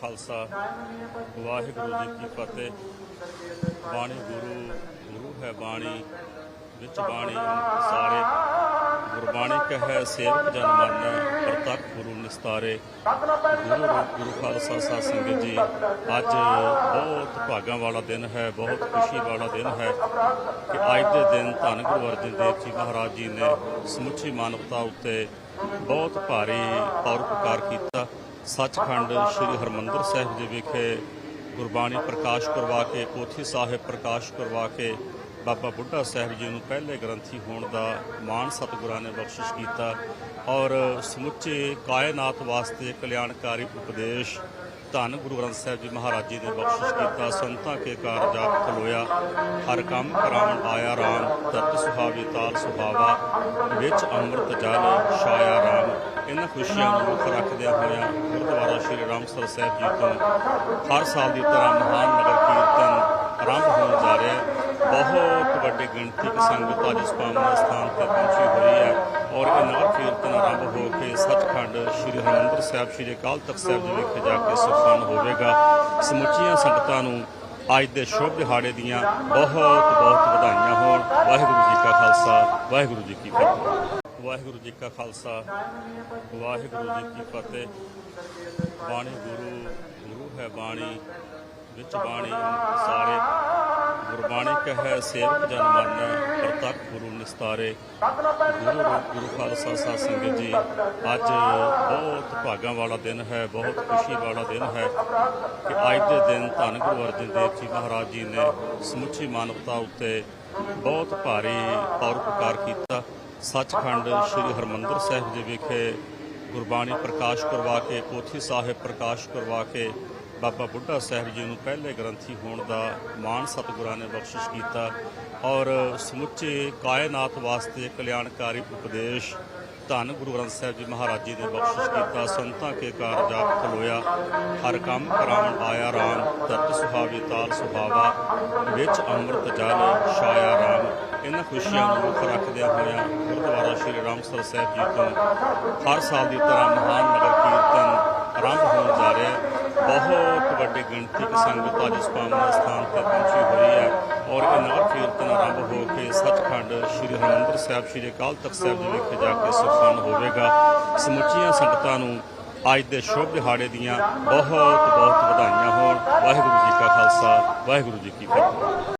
ਖਾਲਸਾ, ਵਾਹਿਗੁਰੂ ਜੀ ਕੀ ਫਤਿਹ। ਬਾਣੀ ਗੁਰੂ ਗੁਰੂ ਹੈ ਬਾਣੀ, ਵਿੱਚ ਬਾਣੀ ਸਾਰੇ। ਗੁਰਬਾਣੀ ਕਹੈ, ਸੇਵਕ ਜਨ ਮਾਨੈ। ਪ੍ਰਤੱਖ ਗੁਰੂ ਨਿਸਤਾਰੇ ਗੁਰੂ ਗੁਰੂ ਖਾਲਸਾ ਸਾਧ ਸੰਗਤ ਜੀ। ਅੱਜ ਬਹੁਤ ਭਾਗਾਂ ਵਾਲਾ ਦਿਨ ਹੈ ਬਹੁਤ ਖੁਸ਼ੀ ਵਾਲਾ ਦਿਨ ਹੈ ਕਿ ਅੱਜ ਦੇ ਦਿਨ ਧੰਨ ਗੁਰੂ ਅਰਜਨ ਦੇਵ ਜੀ ਮਹਾਰਾਜ ਜੀ ਨੇ ਸਮੁੱਚੀ ਮਾਨਵਤਾ ਉੱਤੇ ਬਹੁਤ ਭਾਰੀ ਪਰਉਪਕਾਰ ਕੀਤਾ। ਸੱਚਖੰਡ ਸ੍ਰੀ ਹਰਮੰਦਰ ਸਾਹਿਬ ਜੀ ਵਿਖੇ ਗੁਰਬਾਣੀ ਪ੍ਰਕਾਸ਼ ਕਰਵਾ ਕੇ ਪੋਥੀ ਸਾਹਿਬ ਪ੍ਰਕਾਸ਼ ਕਰਵਾ ਕੇ ਬਾਬਾ ਬੁੱਢਾ ਸਾਹਿਬ ਜੀ ਨੂੰ ਪਹਿਲੇ ਗ੍ਰੰਥੀ ਹੋਣ ਦਾ ਮਾਣ ਸਤਿਗੁਰਾਂ ਨੇ ਬਖਸ਼ਿਸ਼ ਕੀਤਾ ਔਰ ਸਮੁੱਚੇ ਕਾਇਨਾਤ ਵਾਸਤੇ ਕਲਿਆਣਕਾਰੀ ਉਪਦੇਸ਼ ਧੰਨ ਗੁਰੂ ਗ੍ਰੰਥ ਸਾਹਿਬ ਜੀ ਮਹਾਰਾਜ ਜੀ ਨੇ ਬਖਸ਼ਿਸ਼ ਕੀਤਾ। ਸੰਤਾਂ ਕੇ ਕਾਰਜ ਖਲੋਇਆ। ਹਰ ਕੰਮ ਕਰਾਉਣ ਆਇਆ ਰਾਮ ਤਰਤ ਸੁਹਾਵੀ ਤਾਲ ਸੁਹਾਵਾ, ਵਿੱਚ ਅੰਮ੍ਰਿਤ ਜਲ ਛਾਇਆ ਰਾਮ। ਇਹਨਾਂ ਖੁਸ਼ੀਆਂ ਨੂੰ ਮੁੱਖ ਰੱਖਦਿਆਂ ਹੋਇਆਂ ਗੁਰਦੁਆਰਾ ਸ਼੍ਰੀ ਰਾਮਸਰ ਸਾਹਿਬ ਜੀ ਤੋਂ ਹਰ ਸਾਲ ਦੀ ਤਰ੍ਹਾਂ ਮਹਾਨ ਨਗਰ ਗਿਣਤੀ ਦੀ ਸੰਗਤ ਅੱਜ ਇਸ ਪਾਵਨ ਸਥਾਨ ਤੇ ਪਹੁੰਚੀ ਹੋਈ ਹੈ ਔਰ ਇਹ ਨਗਰ ਕੀਰਤਨ ਆਰੰਭ ਹੋ ਕੇ ਸੱਚਖੰਡ ਸ੍ਰੀ ਹਰਿਮੰਦਰ ਸਾਹਿਬ, ਸ੍ਰੀ ਅਕਾਲ ਤਖਤ ਸਾਹਿਬ ਜੀ ਵਿਖੇ ਜਾ ਕੇ ਸੰਪੰਨ ਹੋਵੇਗਾ। ਸਮੁੱਚੀਆਂ ਸੰਗਤਾਂ ਨੂੰ ਅੱਜ ਦੇ ਸ਼ੁਭ ਦਿਹਾੜੇ ਦੀਆਂ ਬਹੁਤ ਬਹੁਤ ਵਧਾਈਆਂ ਹੋਣ। ਵਾਹਿਗੁਰੂ ਜੀ ਕਾ ਖਾਲਸਾ, ਵਾਹਿਗੁਰੂ ਜੀ ਕੀ ਫਤਿਹ। ਵਾਹਿਗੁਰੂ ਜੀ ਕਾ ਖਾਲਸਾ, ਵਾਹਿਗੁਰੂ ਜੀ ਕੀ ਫਤਿਹ। ਬਾਣੀ ਗੁਰੂ ਗੁਰੂ ਹੈ ਬਾਣੀ, ਵਿੱਚ ਬਾਣੀ ਸਾਰੇ ਗੁਰਬਾਣੀ ਕਹੈ, ਸੇਵਕ ਜਨ ਮਾਨੈ, ਪ੍ਰਤੱਖ ਗੁਰੂ ਨਿਸਤਾਰੇ। ਗੁਰੂ ਰੂਪ, ਗੁਰੂ ਖਾਲਸਾ ਸਾਧ ਸੰਗਤ ਜੀ, ਅੱਜ ਬਹੁਤ ਭਾਗਾਂ ਵਾਲਾ ਦਿਨ ਹੈ, ਬਹੁਤ ਖੁਸ਼ੀ ਵਾਲਾ ਦਿਨ ਹੈ ਕਿ ਅੱਜ ਦੇ ਦਿਨ ਧੰਨ ਗੁਰੂ ਅਰਜਨ ਦੇਵ ਜੀ ਮਹਾਰਾਜ ਜੀ ਨੇ ਸਮੁੱਚੀ ਮਾਨਵਤਾ ਉੱਤੇ ਬਹੁਤ ਭਾਰੀ ਪਰਉਪਕਾਰ ਕੀਤਾ। ਸੱਚਖੰਡ ਸ੍ਰੀ ਹਰਮੰਦਰ ਸਾਹਿਬ ਜੀ ਵਿਖੇ ਗੁਰਬਾਣੀ ਪ੍ਰਕਾਸ਼ ਕਰਵਾ ਕੇ, ਪੋਥੀ ਸਾਹਿਬ ਪ੍ਰਕਾਸ਼ ਕਰਵਾ ਕੇ ਬਾਬਾ ਬੁੱਢਾ ਸਾਹਿਬ ਜੀ ਨੂੰ ਪਹਿਲੇ ਗ੍ਰੰਥੀ ਹੋਣ ਦਾ ਮਾਣ ਸਤਿਗੁਰਾਂ ਨੇ ਬਖਸ਼ਿਸ਼ ਕੀਤਾ ਔਰ ਸਮੁੱਚੇ ਕਾਇਨਾਤ ਵਾਸਤੇ ਕਲਿਆਣਕਾਰੀ ਉਪਦੇਸ਼ ਧੰਨ ਗੁਰੂ ਗ੍ਰੰਥ ਸਾਹਿਬ ਜੀ ਮਹਾਰਾਜ ਜੀ ਨੇ ਬਖਸ਼ਿਸ਼ ਕੀਤਾ, ਸੰਤਾਂ ਕੇ ਕਾਰਜ ਆਪ ਖਲੋਇਆ, ਹਰ ਕੰਮ ਕਰਾਵਣ ਆਇਆ ਰਾਮ ਤਰਤ ਸੁਹਾਵੇ, ਤਾਲ ਸੁਹਾਵਾ, ਵਿੱਚ ਅੰਮ੍ਰਿਤ ਜਲ ਛਾਇਆ ਰਾਮ। ਇਹਨਾਂ ਖੁਸ਼ੀਆਂ ਨੂੰ ਮੁੱਖ ਰੱਖਦਿਆਂ ਹੋਇਆਂ ਗੁਰਦੁਆਰਾ ਸ਼੍ਰੀ ਰਾਮਸਰ ਸਾਹਿਬ ਜੀ ਤੋਂ ਹਰ ਸਾਲ ਦੀ ਤਰ੍ਹਾਂ ਮਹਾਨ ਨਗਰ ਗਿਣਤੀ ਦੀ ਸੰਗਤ ਅੱਜ ਇਸ ਸਥਾਨ ਤੇ ਪਹੁੰਚੀ ਹੋਈ ਹੈ ਔਰ ਇਹ ਨਗਰ ਕੀਰਤਨ ਆਰੰਭ ਹੋ ਕੇ ਸੱਚਖੰਡ ਸ੍ਰੀ ਹਰਿਮੰਦਰ ਸਾਹਿਬ, ਸ੍ਰੀ ਅਕਾਲ ਤਖਤ ਸਾਹਿਬ ਜੀ ਵਿਖੇ ਜਾ ਕੇ ਸੰਪੰਨ ਹੋਵੇਗਾ। ਸਮੁੱਚੀਆਂ ਸੰਗਤਾਂ ਨੂੰ ਅੱਜ ਦੇ ਸ਼ੁਭ ਦਿਹਾੜੇ ਦੀਆਂ ਬਹੁਤ ਬਹੁਤ ਵਧਾਈਆਂ ਹੋਣ। ਵਾਹਿਗੁਰੂ ਜੀ ਕਾ ਖਾਲਸਾ, ਵਾਹਿਗੁਰੂ ਜੀ ਕੀ ਫਤਿਹ।